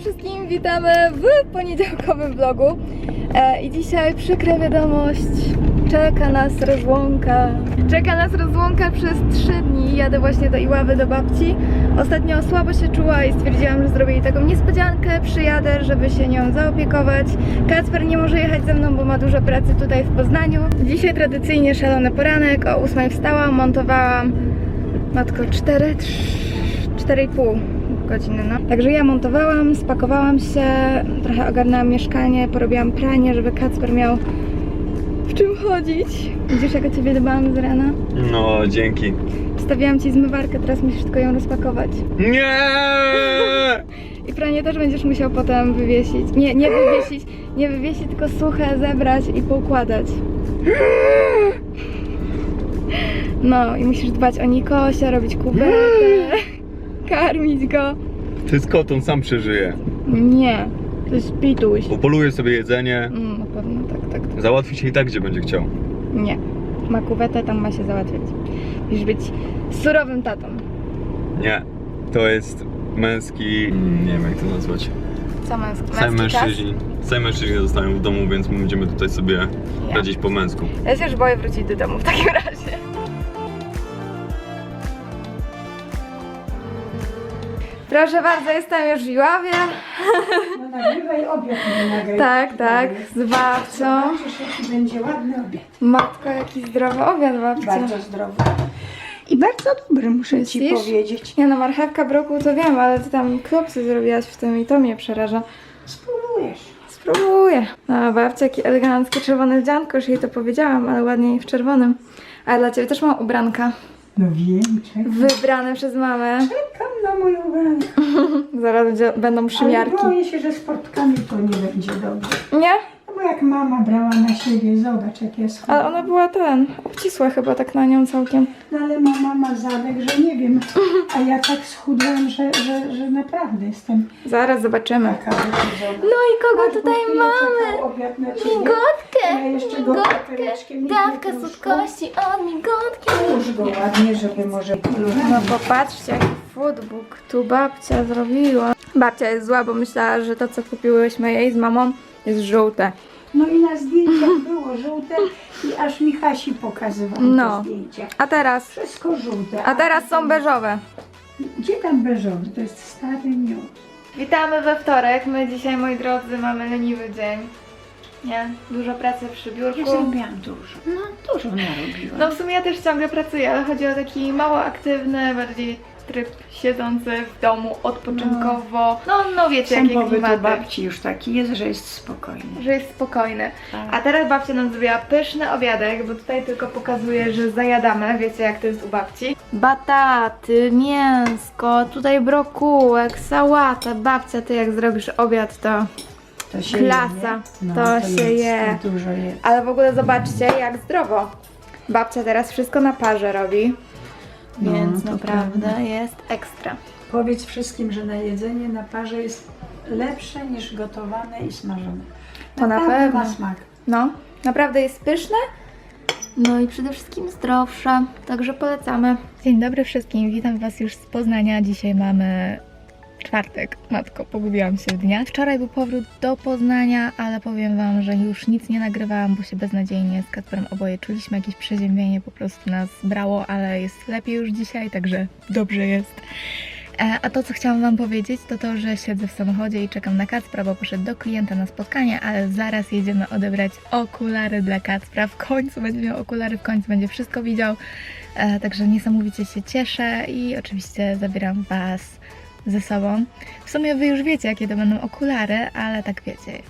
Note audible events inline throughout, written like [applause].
wszystkim, witamy w poniedziałkowym vlogu e, i dzisiaj przykra wiadomość, czeka nas rozłąka. Czeka nas rozłąka przez 3 dni, jadę właśnie do Iławy, do babci. Ostatnio słabo się czuła i stwierdziłam, że zrobię jej taką niespodziankę, przyjadę, żeby się nią zaopiekować. Kacper nie może jechać ze mną, bo ma dużo pracy tutaj w Poznaniu. Dzisiaj tradycyjnie szalony poranek, o 8 wstałam, montowałam, matko, 4, 4,5 godziny, no. Także ja montowałam, spakowałam się, trochę ogarnęłam mieszkanie, porobiłam pranie, żeby Kacper miał w czym chodzić. Widzisz, jak o ciebie dbałam z rana? No, dzięki. Wstawiłam ci zmywarkę, teraz musisz tylko ją rozpakować. Nie! I pranie też będziesz musiał potem wywiesić. Nie, nie wywiesić, nie wywiesić, tylko suche zebrać i poukładać. No i musisz dbać o Nikosia, robić kubełkę, karmić go. To jest kot, on sam przeżyje. Nie, to jest pituś. Upoluje sobie jedzenie, Mm, na pewno tak, tak, tak. załatwi się i tak, gdzie będzie chciał. Nie. Ma kuwetę, tam ma się załatwiać. Musisz być surowym tatą. Nie. To jest męski... Nie wiem, jak to nazwać. Co męski? Sami mężczyźni. Sami mężczyźni zostają w domu, więc my będziemy tutaj sobie Ja. radzić po męsku. Ja się już boję wrócić do domu w takim [laughs] razie. Proszę bardzo, jestem już w Iławie. No nagrywaj obiad, nie nagrywaj. Tak, tak, z babcią. Zobaczysz, jaki będzie ładny obiad. Matko, jaki zdrowy obiad babcia. Bardzo zdrowy. I bardzo dobry, muszę ci powiedzieć. Nie no, marchewka, brokuł to wiem, ale ty tam klopsy zrobiłaś w tym i to mnie przeraża. Spróbujesz. Spróbuję. No, babcia, jaki elegancki czerwony wdzianko, już jej to powiedziałam, ale ładniej w czerwonym. A dla ciebie też mam ubranka. No wiem, czekam. Wybrane przez mamę. Czekam na moją ubrankę. [laughs] Zaraz będzie, będą Ale przymiarki. boję się, że z portkami to nie będzie dobrze. Nie? Bo jak mama brała na siebie, zobacz jak jest Ale ona była ten, obcisła chyba tak na nią całkiem. No ale mama ma zadek, że nie wiem. A ja tak schudłam, że, że, że naprawdę jestem Zaraz zobaczymy. taka wychudzona. No i kogo Aż tutaj mamy? czekał obiad na ciebie. Migotkę! Ja jeszcze go Migotkę! papiereczkiem nie Dawka wykruszką. słodkości od migotki! Już go ładnie, żeby może No popatrzcie, jaki foodbook tu babcia zrobiła. Babcia jest zła, bo myślała, że to co kupiłyśmy jej z mamą jest żółte. No i na zdjęciach [laughs] było żółte i aż Michasi pokazywał No. te zdjęcia. A teraz? Wszystko żółte. A teraz są beżowe. Gdzie tam beżowy? To jest stary miód. Witamy we wtorek. My dzisiaj, moi drodzy, mamy leniwy dzień. Nie? Dużo pracy przy biurku. Ja zrobiłam dużo. No dużo narobiłam. No w sumie ja też ciągle pracuję, ale chodzi o taki mało aktywny, bardziej tryb siedzący w domu, odpoczynkowo. No, no wiecie, Sam jakie pobyt u klimaty. babci już taki jest, że jest spokojny. Że jest spokojny. Tak. A teraz babcia nam zrobiła pyszny obiadek, bo tutaj tylko pokazuje, że zajadamy. Wiecie jak to jest u babci. Bataty, mięsko, tutaj brokułek, sałata. Babcia, ty jak zrobisz obiad, to... To się Klasa. je, nie? To się jest, je. to Dużo jest. Ale w ogóle zobaczcie, jak zdrowo. Babcia teraz wszystko na parze robi. No, Więc to naprawdę prawda. jest ekstra. Powiedz wszystkim, że na jedzenie na parze jest lepsze niż gotowane i smażone. To na pewno. ma smak. No, naprawdę jest pyszne. No i przede wszystkim zdrowsze, także polecamy. Dzień dobry wszystkim, witam Was już z Poznania. Dzisiaj mamy czwartek. Matko, pogubiłam się w dniach. Wczoraj był powrót do Poznania, ale powiem Wam, że już nic nie nagrywałam, bo się beznadziejnie z Kacperem oboje czuliśmy. Jakieś przeziębienie po prostu nas brało, ale jest lepiej już dzisiaj, także dobrze jest. E, A to, co chciałam Wam powiedzieć, to to, że siedzę w samochodzie i czekam na Kacpra, bo poszedł do klienta na spotkanie, ale zaraz jedziemy odebrać okulary dla Kacpra. W końcu będzie miał okulary, w końcu będzie wszystko widział. E, Także niesamowicie się cieszę i oczywiście zabieram Was ze sobą. W sumie Wy już wiecie, jakie to będą okulary, ale tak wiecie.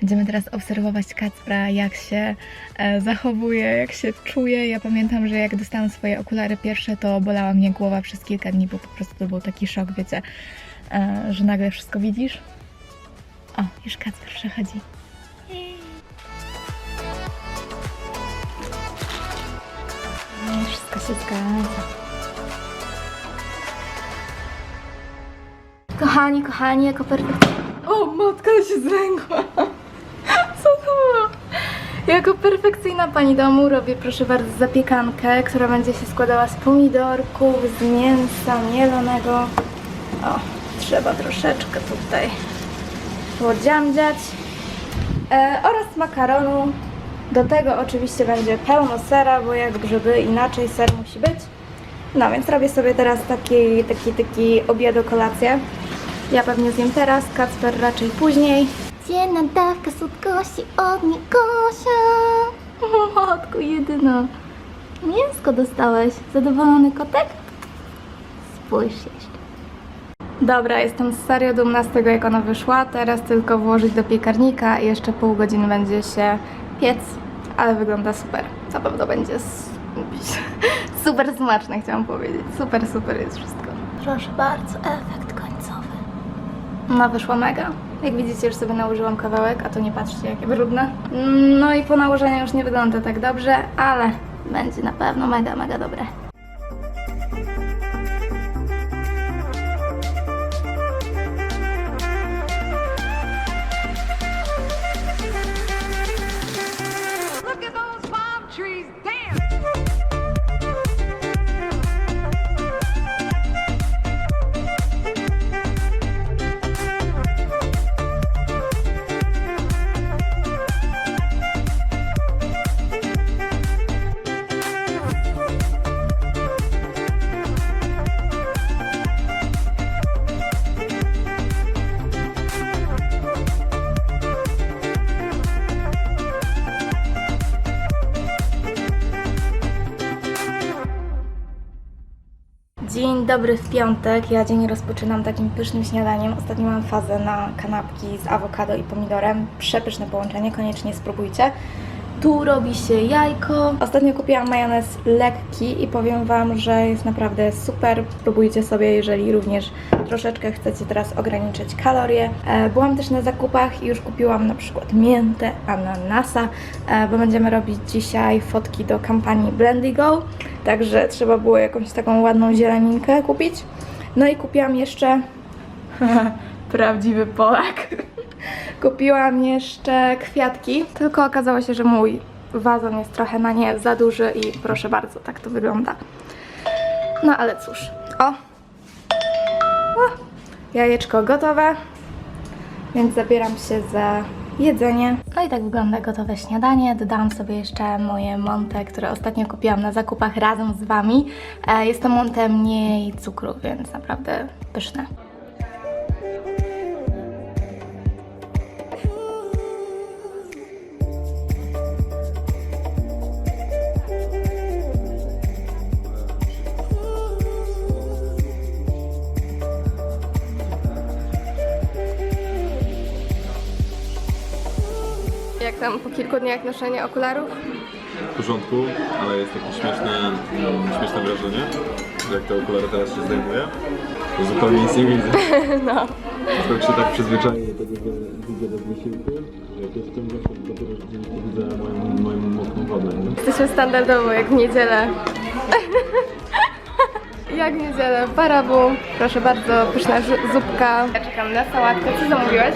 Będziemy teraz obserwować Kacpra, jak się e, zachowuje, jak się czuje. Ja pamiętam, że jak dostałam swoje okulary pierwsze, to bolała mnie głowa przez kilka dni, bo po prostu to był taki szok, wiecie, e, że nagle wszystko widzisz. O, już Kacper przechodzi. No, wszystko się zgadza. Kochani, kochani, jako perfekcyjna... O, matka się zlękła. [laughs] Co to było? Jako perfekcyjna pani domu robię, proszę bardzo, zapiekankę, która będzie się składała z pomidorków, z mięsa mielonego. O, trzeba troszeczkę tutaj podziamdziać. E, oraz makaronu. Do tego oczywiście będzie pełno sera, bo jak grzyby inaczej ser musi być. No więc robię sobie teraz taki, taki, taki obiad kolację. Ja pewnie zjem teraz, Kacper raczej później. Dzienna dawka słodkości od Nikosia. Matko jedyna. Mięsko dostałeś. Zadowolony kotek? Spójrz jeszcze. Dobra, jestem serio dumna z tego, jak ona wyszła. Teraz tylko włożyć do piekarnika i jeszcze pół godziny będzie się piec, ale wygląda super. Na pewno będzie [laughs] super smaczne, chciałam powiedzieć. Super, super jest wszystko. Proszę bardzo, efekt. No, wyszło mega. Jak widzicie, już sobie nałożyłam kawałek, a to nie patrzcie, jakie brudne. No i po nałożeniu już nie wygląda tak dobrze, ale będzie na pewno mega, mega dobre. Dobry w piątek. Ja dzień rozpoczynam takim pysznym śniadaniem. Ostatnio mam fazę na kanapki z awokado i pomidorem. Przepyszne połączenie, koniecznie spróbujcie. Tu robi się jajko. Ostatnio kupiłam majonez lekki i powiem Wam, że jest naprawdę super. Próbujcie sobie, jeżeli również troszeczkę chcecie teraz ograniczyć kalorie. E, Byłam też na zakupach i już kupiłam na przykład miętę, ananasa, e, bo będziemy robić dzisiaj fotki do kampanii Blendigo. Także trzeba było jakąś taką ładną zieleninkę kupić. No i kupiłam jeszcze [laughs] prawdziwy Polak. Kupiłam jeszcze kwiatki, tylko okazało się, że mój wazon jest trochę na nie za duży i proszę bardzo, tak to wygląda. No ale cóż. O! o jajeczko gotowe, więc zabieram się za jedzenie. No i tak wygląda gotowe śniadanie. Dodałam sobie jeszcze moje monte, które ostatnio kupiłam na zakupach razem z Wami. E, Jest to monte mniej cukru, więc naprawdę pyszne. Jak tam po kilku dniach noszenia okularów? W porządku, ale jest takie śmieszne, mm, śmieszne wrażenie, że jak te okulary teraz się zdejmuję, to zupełnie nic nie widzę. [laughs] No. Tak się tak przyzwyczaiłem do tego, że widzę bez wysiłku, że jak jestem zawsze dopiero rzeczywiście widzę moją, moją mocną wodę. Nie? Jesteśmy standardowo jak w niedzielę. [laughs] jak w niedzielę. Barabu. Proszę bardzo, pyszna zupka. Ja czekam na sałatkę. Co zamówiłeś?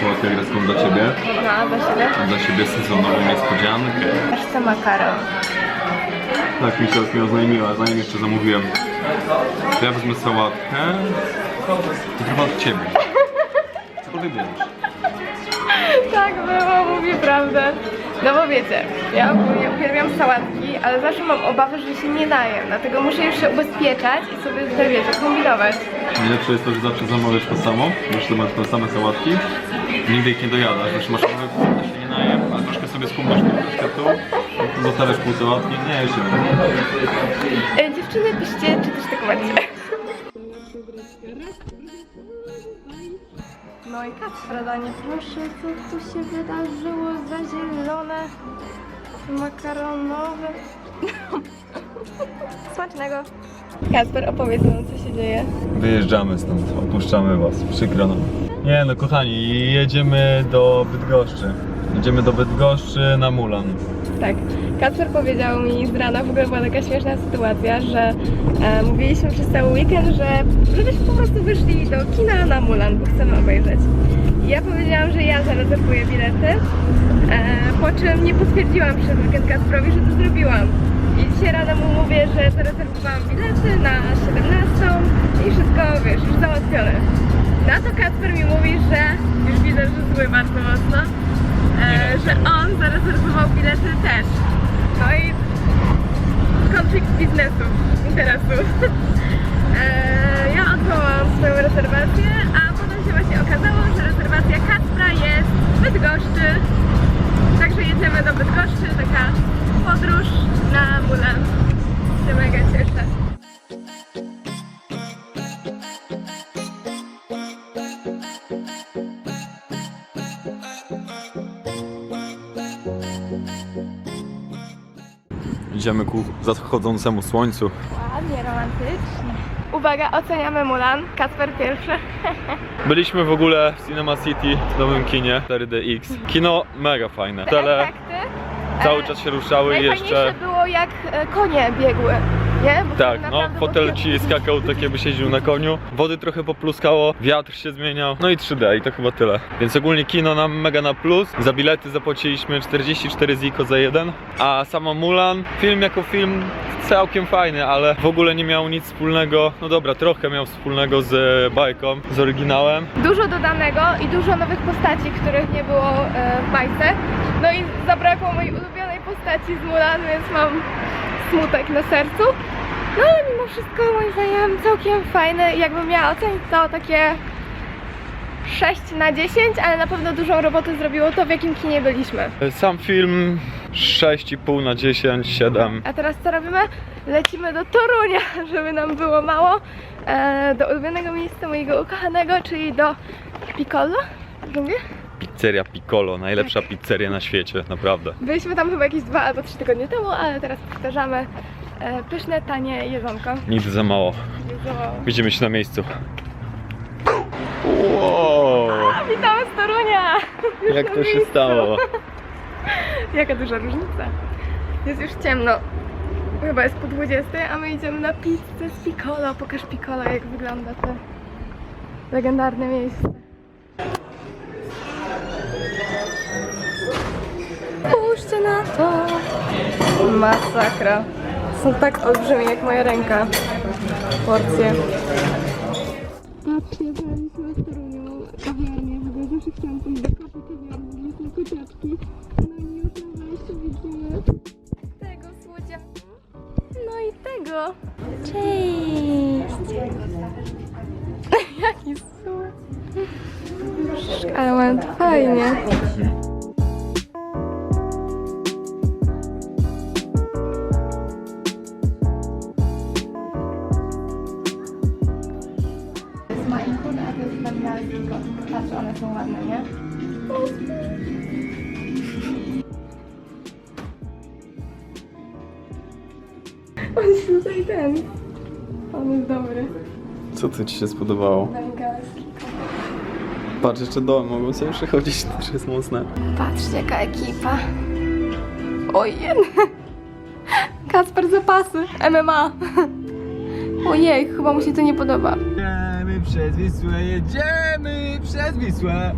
Sałatkę grecką dla Ciebie, No, dla siebie. dla siebie sezonową niespodziankę. Aż co makaron. Tak mi się mi oznajmiła, zanim jeszcze zamówiłem. To ja wezmę sałatkę, to chyba od Ciebie. Cokolwiek bierzesz. Tak było, mówi prawdę. No bo wiecie, ja ogólnie uwielbiam sałatki, ale zawsze mam obawę, że się nie najem, dlatego muszę już się ubezpieczać i sobie tutaj, wiecie, kombinować. Najlepsze jest to, że zawsze zamawiasz to samo, możesz masz te same sałatki, nigdy ich nie dojadasz, wiesz, masz że się nie najem, a troszkę sobie skumasz tu, troszkę tu, zostawiasz pół sałatki, nie, jeszcze nie. E, dziewczyny, piszcie, czy też tak macie. No i Kacpra, danie, proszę, co tu się wydarzyło za zielone, makaronowe. [laughs] Smacznego. Kacper, opowiedz nam, co się dzieje. Wyjeżdżamy stąd, opuszczamy was, przykro nam. Nie no kochani, jedziemy do Bydgoszczy. Jedziemy do Bydgoszczy na Mulan. Tak. Kacper powiedział mi z rana, w ogóle była taka śmieszna sytuacja, że e, mówiliśmy przez cały weekend, że żebyśmy po prostu wyszli do kina na Mulan, bo chcemy obejrzeć. I ja powiedziałam, że ja zarezerwuję bilety, e, po czym nie potwierdziłam przez weekend Kacprowi, że to zrobiłam. I dzisiaj rano mu mówię, że zarezerwowałam bilety na 17 i wszystko, wiesz, już załatwione. Na to Kacper mi mówi, że już widzę, że zły bardzo mocno, e, że on zarezerwował bilety też. No i konflikt biznesu, interesu. E, ja odwołałam swoją rezerwację, a potem się właśnie okazało, że rezerwacja Kacpra jest w Bydgoszczy. Także jedziemy do Bydgoszczy, taka podróż na Mulan. Się mega cieszę. Idziemy ku zachodzącemu słońcu. Ładnie, romantycznie. Uwaga, oceniamy Mulan. Kacper pierwszy. [laughs] Byliśmy w ogóle w Cinema City, w nowym kinie 4DX. Kino mega fajne. Tele Efekty. cały e, czas się ruszały i Najfajniejsze jeszcze... było jak e, konie biegły, nie? Bo Tak, wtedy no fotel ci skakał tak jakby siedział na koniu. Wody trochę popluskało, wiatr się zmieniał, no i 3D i to chyba tyle. Więc ogólnie kino nam mega na plus. Za bilety zapłaciliśmy 44 ziko za jeden, a sama Mulan, film jako film całkiem fajny, ale w ogóle nie miał nic wspólnego, no dobra, trochę miał wspólnego z bajką, z oryginałem. Dużo dodanego i dużo nowych postaci, których nie było e, w bajce. No i zabrakło mojej ulubionej postaci z Mulan, więc mam smutek na sercu. No ale mimo wszystko moim zdaniem całkiem fajne. I Jakbym miała ocenić to takie 6 na 10, ale na pewno dużą robotę zrobiło to, w jakim kinie byliśmy. Sam film 6,5 na 10, 7. A teraz co robimy? Lecimy do Torunia, [laughs] żeby nam było mało. E, do ulubionego miejsca mojego ukochanego, czyli do Piccolo. Mówię? Pizzeria Piccolo, najlepsza pizzeria na świecie, naprawdę. Byliśmy tam chyba jakieś dwa albo trzy tygodnie temu, ale teraz powtarzamy e, pyszne, tanie jedzonko. Nigdy za mało. Bardzo- Widzimy się na miejscu. Wow, [laughs] Witamy z Torunia! Już jak na to się miejscu. stało? [laughs] Jaka duża różnica. Jest już ciemno. Chyba jest po 20, a my idziemy na pizzę z Piccolo. Pokaż Piccolo, jak wygląda to legendarne miejsce. Masakra. Są tak olbrzymie jak moja ręka. Porcje. Patrzcie, znaleźliśmy w Toruniu kawiarnię. W ogóle zawsze chciałam pójść do kapy kawiarni, gdzie są kociaczki. No i już na wejściu widzimy tego słodziaka. No i tego. Cześć! [laughs] Jaki słodki. Ale fajnie. On jest tutaj ten. On jest dobry. Co tu ci się spodobało? Bengalski. Patrz, jeszcze dołem mogą sobie przechodzić, [laughs] to też jest mocne. Patrzcie, jaka ekipa. Ojej. Kacper zapasy. MMA. Ojej, chyba mu się to nie podoba. Jedziemy przez Wisłę, jedziemy przez Wisłę.